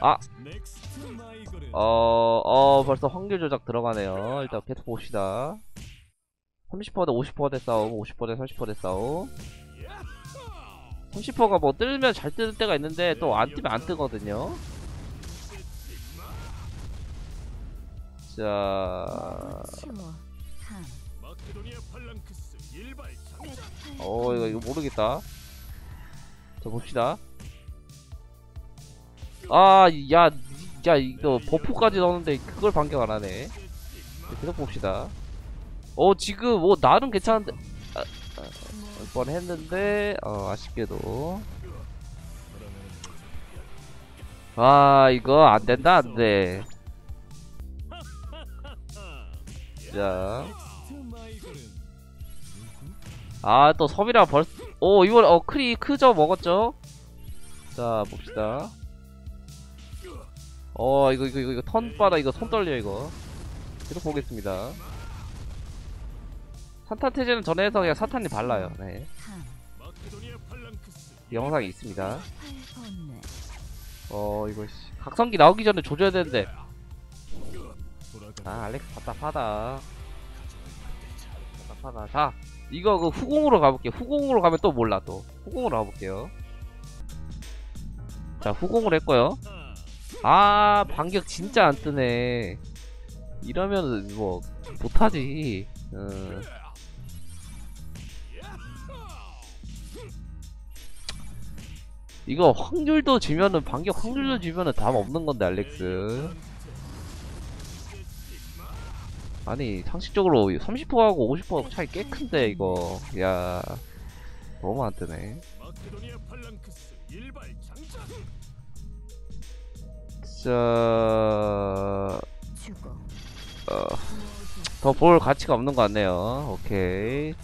아! 어, 어, 벌써 확률 조작 들어가네요. 일단 계속 봅시다. 30%대 50%대 싸움, 50%대 30%대 싸움. 30%가 뭐 뜨면 잘 뜨는 때가 있는데 또 안 뜨면 안 뜨거든요. 자, 어, 이거, 이거 모르겠다. 자, 봅시다. 아, 야, 야, 이거 버프까지 넣었는데 그걸 반격 안 하네. 계속 봅시다. 어, 지금 뭐 나름 괜찮은데, 아, 아, 뻔 했는데, 어, 아쉽게도. 아, 이거 안 된다, 안 돼. 자. 아, 또 섬이라 벌, 오, 이번, 어, 크리, 크죠, 먹었죠? 자, 봅시다. 어, 이거, 이거, 이거, 이거, 턴 빠다, 이거, 손 떨려, 이거. 계속 보겠습니다. 산탄 태제는 전에서 그냥 사탄이 발라요, 네. 영상이 있습니다. 어, 이거, 씨. 각성기 나오기 전에 조져야 되는데. 아, 알렉스 답답하다. 답답하다. 자, 이거 그 후공으로 가볼게요. 후공으로 가면 또 몰라, 또. 후공으로 가볼게요. 자, 후공을 했고요. 아, 반격 진짜 안 뜨네. 이러면 뭐, 못하지. 어. 이거 확률도 지면은, 반격 확률도 지면은 답 없는 건데, 알렉스. 아니 상식적으로 30%하고 50% 차이 꽤 큰데 이거 야 너무 안 뜨네 장전 죽어. 자더 볼 가치가 없는 것 같네요. 오케이